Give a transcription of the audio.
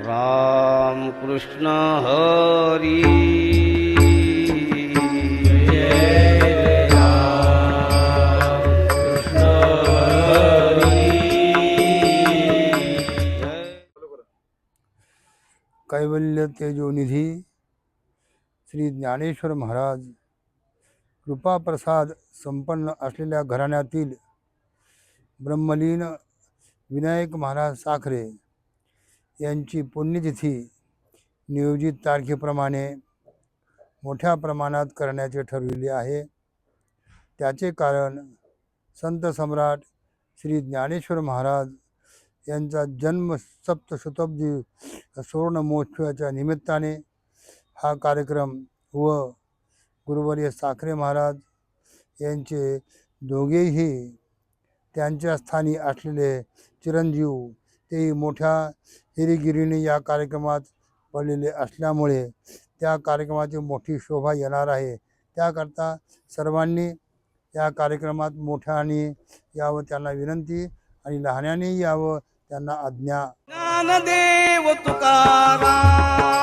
राम कृष्ण हरी। कैवल्य तेजोनिधी श्री ज्ञानेश्वर महाराज कृपाप्रसाद संपन्न असलेल्या घराण्यातील ब्रह्मलीन विनायक महाराज साखरे यांची पुण्यतिथी नियोजित तारखेप्रमाणे मोठ्या प्रमाणात करण्याचे ठरविले आहे. त्याचे कारण संत सम्राट श्री ज्ञानेश्वर महाराज यांचा जन्म सप्तशताब्दी सुवर्णमहोत्सवाच्या निमित्ताने हा कार्यक्रम व गुरुवर्य साखरे महाराज यांचे दोघेही त्यांच्या स्थानी असलेले चिरंजीव ते मोठ्या हिरिगिरीने या कार्यक्रमात पडलेले असल्यामुळे त्या कार्यक्रमाची मोठी शोभा येणार आहे. त्याकरता सर्वांनी या कार्यक्रमात मोठ्याने यावं त्यांना विनंती आणि लहान्याने यावं त्यांना आज्ञा. ज्ञानदेव तुकाराम.